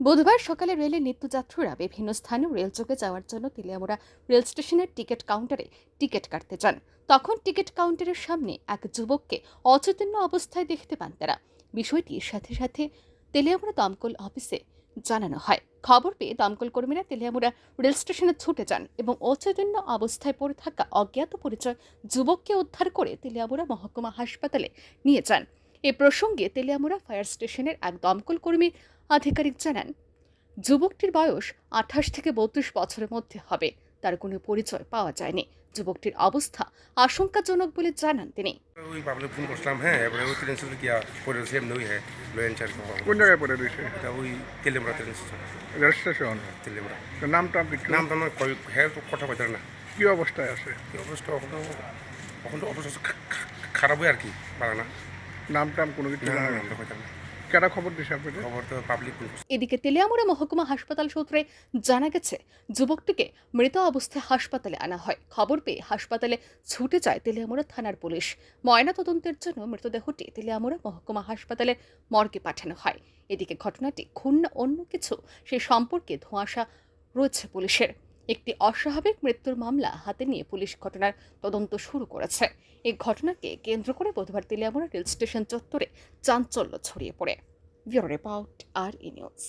বুধবার সকালে রেলের নিত্যযাত্রীরা বিভিন্ন স্থানে রেলযোগে যাওয়ার জন্য তেলিয়ামুড়া রেল স্টেশনের টিকিট কাউন্টারে টিকিট কাটতে যান। তখন টিকিট কাউন্টারের সামনে এক যুবককে অচৈতন্য অবস্থায় দেখতে পান তারা। বিষয়টির সাথে সাথে তেলিয়ামুড়া দমকল অফিসে জানানো হয়। খবর পেয়ে দমকল কর্মীরা তেলিয়ামুড়া রেল স্টেশনে ছুটে যান এবং অচৈতন্য অবস্থায় পড়ে থাকা অজ্ঞাত পরিচয় যুবককে উদ্ধার করে তেলিয়ামুড়া মহকুমা হাসপাতালে নিয়ে যান। এ প্রসঙ্গে তেলিয়ামুড়া ফায়ার স্টেশনের এক দমকল কর্মী আধিকারিক জানান যুবকটির বয়স আঠাশ থেকে বত্রিশ বছরের মধ্যে হবে। তার কোনো পরিচয় পাওয়া যায়নি। যুবকটির অবস্থা আশঙ্কাজনক বলে জানান তিনি। ওই ফোন হ্যাঁ এবারে ওই ট্রেন স্টেশন পরে সেম নই হ্যাঁ কোন জায়গায় রয়েছে? এটা ওই তেলেমরা তেলেমরা নাম কয় হ্যাঁ তো কথা কইতার না। কি অবস্থায় আছে? অবস্থা? এখন এখন অবস্থা খা- খা- খারাপই আর কি পারা না। নাম টাম কোনো কিছু জানা কেটা খবর দিছে খবর তো পাবলিক এদিকে তেলিয়ামুড়া মহকুমা হাসপাতাল সূত্রে জানা গেছে যুবকটিকে মৃত অবস্থায় হাসপাতালে আনা হয়। খবর পেয়ে হাসপাতালে ছুটে যায় তেলিয়ামুড়া থানার পুলিশ। ময়না তদন্তের জন্য মৃতদেহটি তেলিয়ামুড়া মহকুমা হাসপাতালে মর্গে পাঠানো হয়। এদিকে ঘটনাটি খুন অন্য কিছু সে সম্পর্কে ধোঁয়াশা রয়েছে পুলিশের। একটি অস্বাভাবিক মৃত্যুর মামলা হাতে নিয়ে পুলিশ ঘটনার তদন্ত শুরু করেছে। এই ঘটনাকে কেন্দ্র করে বুধবার তেলিয়ামুড়া রেল স্টেশন চত্বরে চাঞ্চল্য ছড়িয়ে পড়ে। Bureau report R E news.